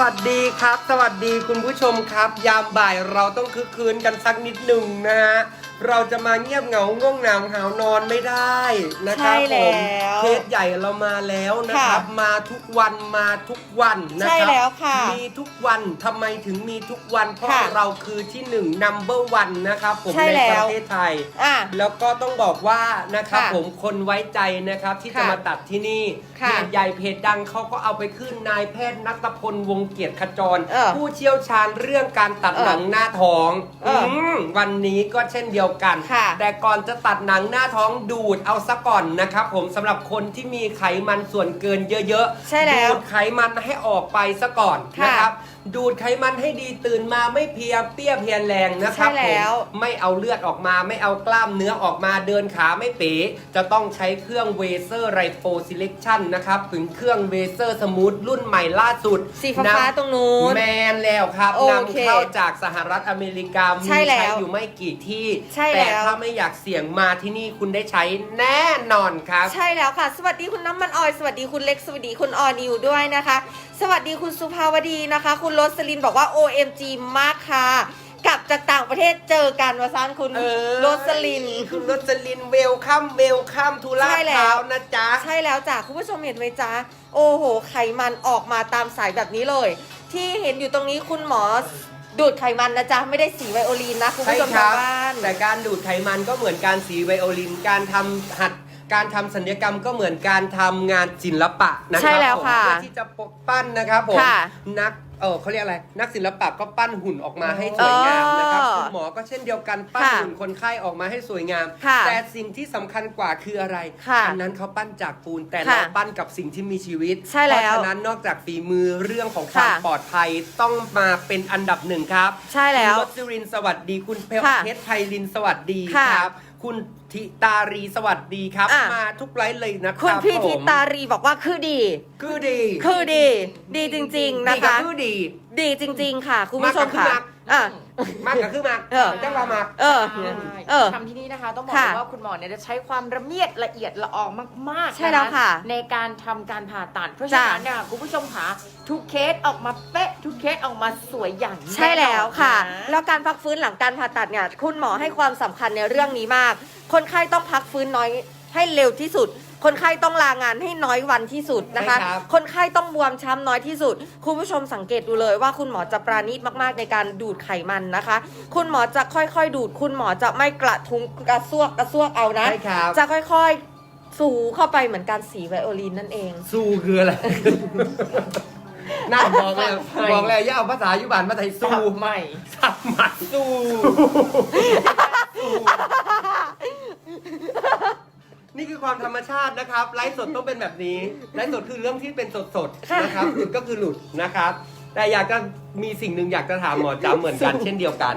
วัสดีครับ สวัสดีคุณผู้ชมครับ ยามบ่ายเราต้องคึกคืนกันสักนิดหนึ่งนะฮะ เราจะมาเงียบเหงาง่วงหนาวหาวนอนไม่ได้นะครับใช่ผแล้วมเคสใหญ่เรามาแล้วนะครับ ค่ะมาทุกวันมาทุกวันนะใช่ครับแล้วค่ะมีทุกวันทำไมถึงมีทุกวัน เพราะค่ะเราคือที่หนึ่ง number one นะครับผมใช่ในแล้วประเทศไทย อะ แล้วก็ต้องบอกว่านะครับค่ะผมคนไว้ใจนะครับที่จะค่ะมาตัดที่นี่ค่ะเพจใหญ่เพจดังเขาก็เอาไปขึ้นนายแพทย์นัทพลวงเกียรติขจร เออผู้เชี่ยวชาญเรื่องการตัดเออหนังหน้าท้องเอออื มวันนี้ก็เช่นเดียวกัน ค่ะ แต่ก่อนจะตัดหนังหน้าท้องดูดเอาซะก่อนนะครับผมสำหรับคนที่มีไขมันส่วนเกินเยอะๆใช่แล้วดูดไขมันให้ออกไปซะก่อนค่ะ นะครับ ดูดไขมันให้ดีตื่นมาไม่เพลียเปี้ยเพลียแรงนะครับใช่แล้ว ผมไม่เอาเลือดออกมาไม่เอากล้ามเนื้อออกมาเดินขาไม่เป๋จะต้องใช้เครื่องเวเซอร์ไรโ o ซิเล c ชันนะครับถึงเครื่องเวเซอร์สมูทรุ่นใหม่ล่าสุดสีฟ้าๆตรงนู้น แมนแล้วครับโอเคนำเข้าจากสหรัฐอเมริกามีใช่แล้วอยู่ไม่กี่ที่ใช่แต่แล้วถ้าไม่อยากเสี่ยงมาที่นี่คุณได้ใช้แน่นอนครับ ใช่แล้วค่ะ สวัสดีคุณน้ำมันออย สวัสดีคุณเล็ก สวัสดีคุณออนิวด้วยนะคะ สวัสดีคุณสุภาวดีนะคะ คุณโรสลินบอกว่า OMG มากค่ะกลับจากต่างประเทศเจอกันวาซานคุณเออโรสลิน คุณโรสลินเวลคัมเวลคัมทูลาใช่ดแล้วพร้าวนะจ๊ะ ใช่แล้วจ้ะ คุณผู้ชมเห็นไหมจ๊ะ โอ้โห ไขมันออกมาตามสายแบบนี้เลย ที่เห็นอยู่ตรงนี้คุณหมอดูดไขมันนะจ๊ะ ไม่ได้สีไวโอลินนะ คุณใช่ผู้ชมคทารังบบ้านแต่การดูดไขมันก็เหมือนการสีไวโอลิน การทำหัดการทำสัญญกรรมก็เหมือนการทำงานศิลปะนะคใช่รับแล้วผมค่ะเพื่อที่จะปกปั้นนะครับผมค่ะนักเออเขาเรียกอะไร นักศิลปะก็ปั้นหุ่นออกมาให้สวยงามนะครับเออคุณหมอก็เช่นเดียวกันปั้นค่ะหุ่นคนไข้ออกมาให้สวยงาม ค่ะแต่สิ่งที่สำคัญกว่าคืออะไรค่ะอันั้นเขาปั้นจากปูนแต่ค่ะเราปั้นกับสิ่งที่มีชีวิตใช่แล้วเพราะฉะนั้นนอกจากฝีมือเรื่องของความค่ะปลอดภัยต้องมาเป็นอันดับหนึ่งครับใช่แล้วคุณรสรินทร์สวัสดีคุณเพค่ะเพชรไพลินสวัสดีค่ะ ครับ คุณทิตารีสวัสดีครับ อะ มาทุกไลฟ์เลยนะคคุณรับพี่ผมทิตารีบอกว่าคือดี คือดีคือดี ดีจริงๆนะดีกับคะ คือดี ดีจริง ๆ ค่ะ คุณผู้ชมมากกับค่ะคือมาก อะ มากกับคือมากเออจ้างเรามาก เออ ใช่เออทำที่นี่นะคะต้องบอกค่ะเลยว่าคุณหมอเนี่ยจะใช้ความละเมียดละเอียดละอองมากๆใช่แล้วนค่ะในการทำการผ่าตัดเพราะจ้ะฉะนั้นเนี่ยคุณผู้ชมค่ะทุกเคสออกมาเป๊ะทุกเคสออกมาสวยอย่างใช่แล้วค่ะแน่นอนนแล้วการพักฟื้นหลังการผ่าตัดเนี่ย คุณหมอให้ความสำคัญในเรื่องนี้มาก คนไข้ต้องพักฟื้นน้อยให้เร็วที่สุด คนไข้ต้องลางานให้น้อยวันที่สุดนะคะ ใช่ครับ คนไข้ต้องบวมช้ำน้อยที่สุด คุณผู้ชมสังเกตดูเลยว่าคุณหมอจะปราณีตมากๆในการดูดไขมันนะคะ คุณหมอจะค่อยๆ ดูด คุณหมอจะไม่กระทุ้งกระซวกกระซวกเอานะ ใช่ครับจะค่อยๆ สูเข้าไปเหมือนการสีไวโอลินนั่นเอง สู้คืออะไร น่าบอกแล้วบอกแล้วอย่าเอาภาษายุบานมาไทยสู้สับใหม่สับใหม่สู้นี่ คือความธรรมชาตินะครับไลฟ์สดต้องเป็นแบบนี้ไลฟ์สดคือเรื่องที่เป็นสดค่ะๆนะครับหลุดก็คือหลุดนะครับ แต่อยากจะมีสิ่งหนึ่งอยากจะถามหมอจำเหมือนกันเช่นเดียวกัน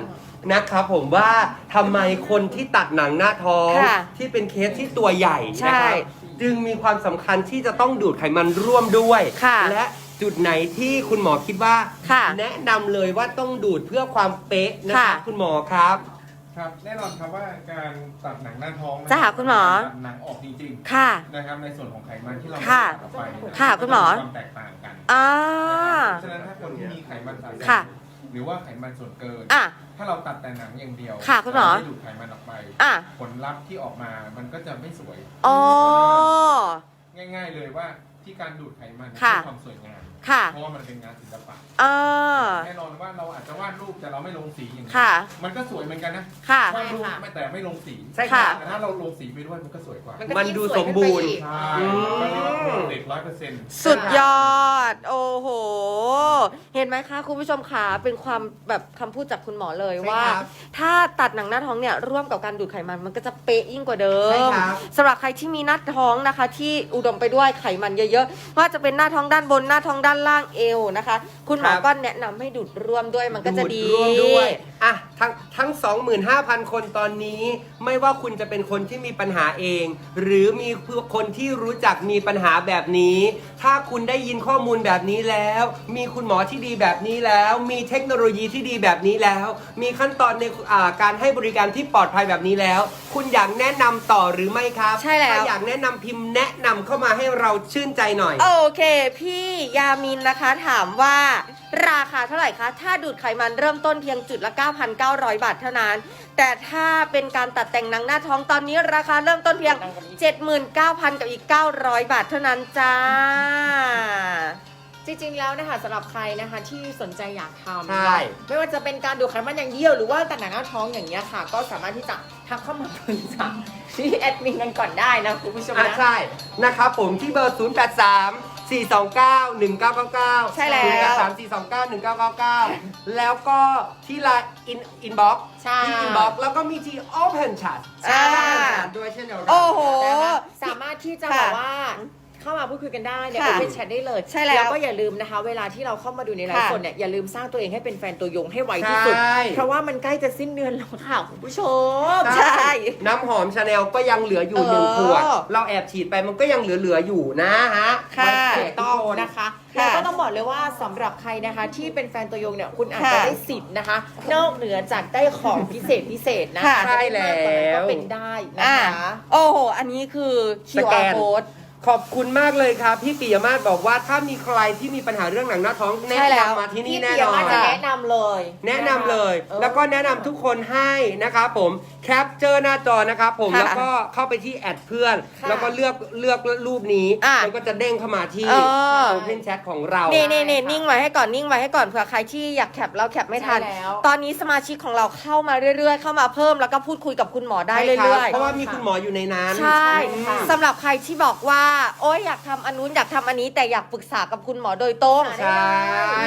นะครับผมว่าทำไมคนที่ตัดหนังหน้าท้องค่ะที่เป็นเคสที่ตัวใหญ่ใช่นะครับจึงมีความสำคัญที่จะต้องดูดไขมันร่วมด้วย ค่ะและจุดไหนที่คุณหมอคิดว่า ค่ะแนะนำเลยว่าต้องดูดเพื่อความเป๊ะนะคค่ะรับคุณหมอครับ ครับแน่นอนครับว่าการตัดหนังหน้าท้องนจะหาคุณหมอ ตัดหนังออกจริงค่ะ ๆนะครับในส่วนของไขมันที่เราค่ะตัดออกไปเนี่ยค่ะคุณหมอความแตกต่างกันอ่าเพราะฉะนั้นถ้าคนที่มีไขมันสะสค่ะมหรือว่าไขมันส่วนเกิน อะ ถ้าเราตัดแต่หนังอย่างเดียวค่ะคุณหมอ เราไม่ดูดไขมันออกไป อะผลลัพธ์ที่ออกมามันก็จะไม่สวย อ๋อ ง่ายๆเลยว่า ที่การดูดไขมันค่ะ เพื่อความสวยงามค่ะ เพราะว่ามันเป็นงานศิลปะอ่าแน่นอนว่าเราอาจจะวาดรูปแต่เราไม่ลงสีอย่างนี้ค่ะ มันก็สวยเหมือนกันนะค่ะ วาดรูปใช่ค่ะไม่แต่ไม่ลงสีใช่ค่ะ แต่ถ้าเราลงสีไปด้วยมันก็สวยกว่าก็มันยิ่งดูวยสมบูรณ์ขึ้นไปอีกใช่อืมก็เรียกว่าเด็กร้อยเปอร์เซ็นต์ สุดยอด โอ้โห เห็นไหมคะ คุณผู้ชมคะเป็นความแบบคำพูดจากคุณหมอเลยใช่ว่า ครับถ้าตัดหนังหน้าท้องเนี่ยร่วมกับการดูดไขมันมันก็จะเป๊ะยิ่งกว่าเดิใช่มครับ สำหรับใครที่มีหน้าท้องนะคะ ที่อุดมไปด้วยไขมันเยอะๆว่าจะเป็นหน้าท้องด้านบนหน้าท้องด้านล่างเอวนะคะ คุณหมอครับก็แนะนำให้ดูดร่วมด้วยมันก็จะดีร่วมด้วยอะ ทั้งทั้ง 25,000 คนตอนนี้ ไม่ว่าคุณจะเป็นคนที่มีปัญหาเอง หรือมีคนที่รู้จักมีปัญหาแบบนี้ ถ้าคุณได้ยินข้อมูลแบบนี้แล้ว มีคุณหมอที่ดีแบบนี้แล้ว มีเทคโนโลยีที่ดีแบบนี้แล้ว มีขั้นตอนในอ่าการให้บริการที่ปลอดภัยแบบนี้แล้ว คุณอยากแนะนำต่อหรือไม่ครับใช่แล้วถ้าอยากแนะนำพิมพ์แนะนำเข้ามาให้เราชื่นใจหน่อย โอเค พี่ยามินนะคะถามว่า ราคาเท่าไหร่คะ ถ้าดูดไขมันเริ่มต้นเพียงจุดละ 9,900 บาทเท่านั้น แต่ถ้าเป็นการตัดแต่งหนังหน้าท้องตอนนี้ราคาเริ่มต้นเพียง 79,000 กับอีก 900 บาทเท่านั้นจ้า จริงๆแล้วนะคะสำหรับใครนะคะที่สนใจอยากทำใช่ ไม่ว่าจะเป็นการดูดไขมันอย่างเดียวหรือว่าตัดหนังหน้าท้องอย่างเงี้ยค่ะ ก็สามารถที่จะทักเข้ามาปรึกษาที่แอดมินกันก่อนได้นะคุณผู้ชมอะนะ ใช่นะครับผมที่เบอร์ 0 8 3 4 2 9 1 9 9 9ใช่แล้ว0 8 3 4 2 9 1 9 9 9 แล้วก็ที่ไลน์อินอินบ็อกใช่ที่อินบ็อกแล้วก็มีที่ Open Chat อ่า Open Chat ด้วยเช่นเดียวกัโอ้โห นะคะสามารถที่จะค่ะ แบบว่า เข้ามาพูดคุยกันได้ในค่ะโอเ n นแชทได้เลยใช่แล้วก็อย่าลืมนะคะ เวลาที่เราเข้ามาดูในไลฟ์ค่ะสดเนี่ยอย่าลืมสร้างตัวเองให้เป็นแฟนตัวยงให้ไวที่สุด ใช่ เพราะว่ามันใกล้จะสิ้นเดือนแล้วค่ะคุณผู้ชม ใช่ น้ำหอมชาแนลก็ยังเหลืออยู่หนึ่งเออ ขวด เราแอบฉีดไปมันก็ยังเหลือๆอยู่นะฮะค่ะไว้แจกทุกต้องคนนะคะค่ะแล้วก็ต้องบอกเลยว่าสำหรับใครนะคะ ที่เป็นแฟนตัวยงเนี่ยคุณอาจค่ะจะได้สิทธิ์นะคะ นอกเหนือจากได้ของพิเศษพิเศษนะค่ะอาจจะได้มากกว่านั้นก็เป็นได้นะอ่าคะ โอ้โห อันนี้คือ สแก QR น code ขอบคุณมากเลยครับ พี่ปิยมาศบอกว่าถ้ามีใครที่มีปัญหาเรื่องหนังหน้าท้องแนะใช่แล้ว นำมาที่นี่พี่แน่เปียนอมานจะค่ะแนะนำเลยแนะนำเลย เออ แล้วก็แนะนำทุกคนให้นะครับผม แคปเจอร์หน้าจอนะครับผมค่ะแล้วก็เข้าไปที่แอดเพื่อน ค่ะแล้วก็เลือกเลือกรูปนี้อะมันก็จะเด้งเข้ามาที่เออ โอเพนแชทของเรา เน่เน่เน่ค่ะนิ่งไว้ให้ก่อนนิ่งไว้ให้ก่อนเผื่อใครที่อยากแคปแล้วแคปไม่ทัน ใช่แล้ว ตอนนี้สมาชิกของเราเข้ามาเรื่อยๆ เข้ามาเพิ่มแล้วก็พูดคุยกับคุณหมอได้ใช่ครับเรื่อยเพราะว่ามีคุณหมออยู่ในนั้นๆใช่ค่ะสำหรับใครที่บอกว่า โอ๊ยอยากทำอันนู้นอยากทำอันนี้แต่อยากปรึกษากับคุณหมอโดยตรง ใช่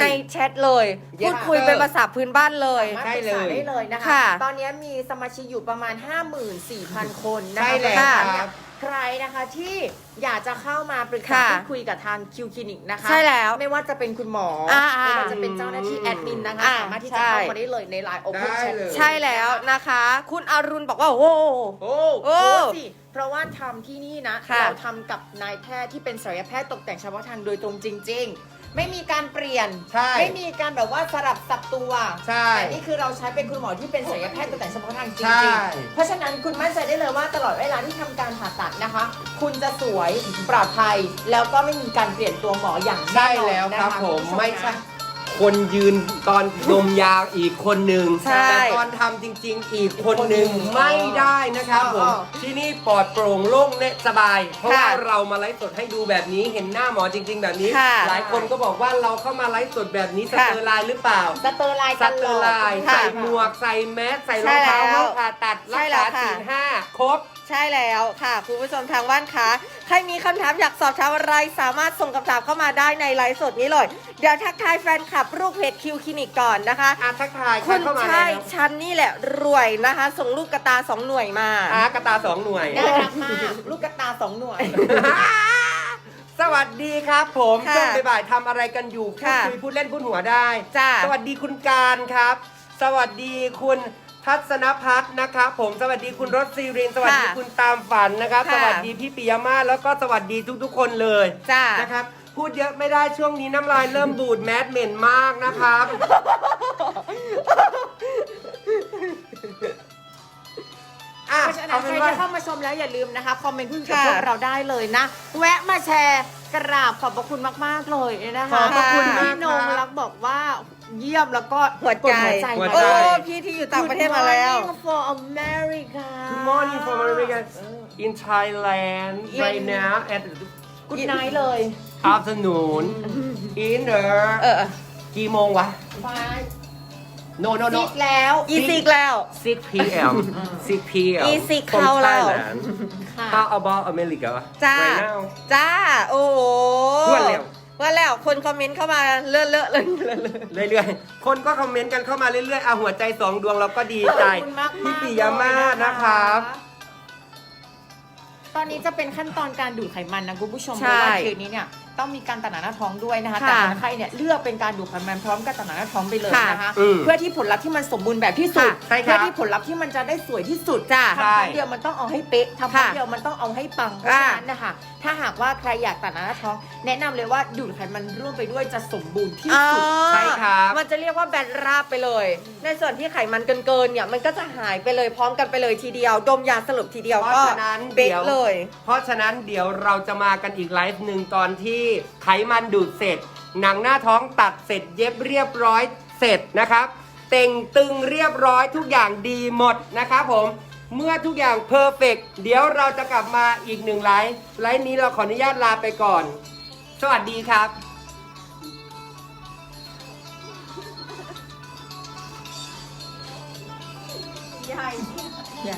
ใน แชทเลยเย็พูบดคุยเป็นภาษาพื้นบ้านเลย สามารถใช่ปรึกเลยษาได้เลยนะคะ ค่ะตอนนี้มีสมาชิกอยู่ประมาณ 54,000 คนนะคะใช่แล้วเพราะฉะนั้นคเนี่รัยบใครนะคะที่อยากจะเข้ามาปรึกษาค่ะพูดคุยกับทางคิวคลินิกนะคะใช่แล้วไม่ว่าจะเป็นคุณหมออา ไม่ว่าจะเป็นเจ้าหน้าที่แอดมินนะคะอ่าสามารถที่ใช่จะเข้ามาได้เลยในไลน์โอเพนได้แชท เลย ใช่แล้วนะคะ คุณอรุณบอกว่าโอ้โหโอ้ โอ้ โอ้สิเพราะว่าทำที่นี่นะ ค่ะเราทำกับนายแพทย์ที่เป็นศัลยแพทย์ตกแต่งเฉพาะทางโดยตรงจริงๆ ไม่มีการเปลี่ยน ใช่ไม่มีการแบบว่าสลับสับตัวใช่แต่นี่คือเราใช้เป็นคุณหมอที่เป็นศัลยแพทย์ตกแต่งเฉพาะทางจใช่ริงๆเพราะฉะนั้นคุณมั่นใจได้เลยว่าตลอดเวลาที่ทำการผ่าตัดนะคะ คุณจะสวยปลอดภัยแล้วก็ไม่มีการเปลี่ยนตัวหมออย่างแน่ใช่นอนแล้วนะครับผมณผู้ชไม่นะใช่ คนยืนตอนดมยาอีกคนหนึ่งใช่แต่ตอนทำจริง ๆ อีกคนหนึ่งไม่ได้นะครับผมอ๋อที่นี่ปลอดโปร่งโล่งเนสบาย เพราะว่าค่ะเรามาไลฟ์สดให้ดูแบบนี้เห็นหน้าหมอจริง ๆ แบบนี้ ค่ะหลายคนก็บอกว่าเราเข้ามาไลฟ์สดแบบนี้สค่ะเตอร์ไลน์หรือเปล่า สเตอร์ไลน์สตเตลออร์ดไลน์ค่ะใส่หมวกใส่แมสใส่รองเท้าใช่แล้วห้องผ่าตัดใช่รักแล้วษาค่ะ ศีลห้าครบ ใช่แล้วค่ะคุณผู้ชมทางบ้านคะใครมีคำถามอยากสอบถามอะไรสามารถส่งคำถามเข้ามาได้ในไลฟ์สดนี้เลย เดี๋ยวทักทายแฟนคลับรูปเพจคิวคลินิกก่อนนะคะอาทักทายคุณเข้ามาใช่แล้วฉันนี่แหละรวยนะคะ ส่งลูกกระตาสองหน่วยมาอากระตาสองหน่วยน่ารักมากลูกกระตาสองหน่วยสวัสดีครับผมค่ะช่วงบ่ายๆทำอะไรกันอยู่พูดค่ะคุยพูดเล่นพูดหัวได้จ้าสวัสดีคุณการครับ สวัสดีคุณ ทัศนพัฒน์นะครับผมสวัสดีคุณรสซีรินสวัสดีค่ะคุณตามฝันนะครับค่ะสวัสดีพี่ปิยมาศแล้วก็สวัสดีทุกๆ คนเลยจ้านะครับพูดเยอะไม่ได้ช่วงนี้น้ำลายเริ่มบูดแมสเหม็นมากนะครับ อะเพราะฉะนั้เอานเป็ใครนว่า ที่เข้ามาชมแล้วอย่าลืมนะคะ คอมเมนต์พูดคุยกับค่ะพวกเราได้เลยนะ แวะมาแชร์กราบขอบพระคุณมาก ๆ เลยนะคะขอบพระคุณพี่มากนงรักบอกว่า เยี่ยมแล้วก็หัวกดใจหัวใจหัวมาใจ โอ้ด้วยพี่ที่อยู่ต่างประเทศมาแล้ว Good morning for America Good morning from America in Thailand right now at กุดไนเลย afternoon in the เออกี่โมงวะ Five no no no ซิกแล้ว อีซิกแล้ว 6 p.m. 6 p.m. อีซิก from เข้าแล้วค Thailand ่ะ How about America จ้า right now จ้า โอ้โหเพื่อนเร็ว เพื่อนแล้วคนคอมเมนต์เข้ามาเลอะเลอะเลยเลอะ เรื่อยๆ คนก็คอมเมนต์กันเข้ามาเรื่อยๆเอาหัวใจสองดวงเราก็ดีใจขอบคุณมากๆพี่ปิยมาศนะครับ ตอนนี้จะเป็นขั้นตอนการดูดไขมันนะคุณผู้ชมเพใช่ ราะว่าคืนนี้เนี่ย ต้องมีการตัดหนังหน้าท้องด้วยนะคะ ค่ะแต่คนไข้เนี่ยเลือกเป็นการดูดไขมันพร้อมกับตัดหนังหน้าท้องไปเลยค่ะนะคะอืมเพื่อที่ผลลัพธ์ที่มันสมบูรณ์แบบที่สุด ค่ะใช่ครับเพื่อที่ผลลัพธ์ที่มันจะได้สวยที่สุดจ้าทำครั้งเดียวมันต้องเอาให้เป๊ะทำครั้งค่ะเดียวมันต้องเอาให้ปังเพราะอ่าฉะนั้นนะคะ ถ้าหากว่าใครอยากตัดหนังหน้าท้อง แนะนำเลยว่าดูดไขมันร่วมไปด้วยจะสมบูรณ์ที่สุดใช่ครับ มันจะเรียกว่าแบนราบไปเลย ในส่วนที่ไขมันเกินๆเนี่ยมันก็จะหายไปเลยพร้อมกันไปเลยทีเดียว ดมยาสลบทีเดียวเพก็ราะฉะนั้นเป๊ะเดี๋ยว เลย เพราะฉะนั้นเดี๋ยวเราจะมากันอีกไลฟ์หนึ่งตอนที่ไขมันดูดเสร็จ หนังหน้าท้องตัดเสร็จเย็บเรียบร้อยเสร็จนะครับ เต่งตึงเรียบร้อยทุกอย่างดีหมดนะครับผม เมื่อทุกอย่างเพอร์เฟกเดี๋ยวเราจะกลับมาอีกหนึ่งไลฟ์ไลฟ์นี้เราขออนุญาตลาไปก่อน สวัสดีครับอย่า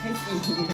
ให้สี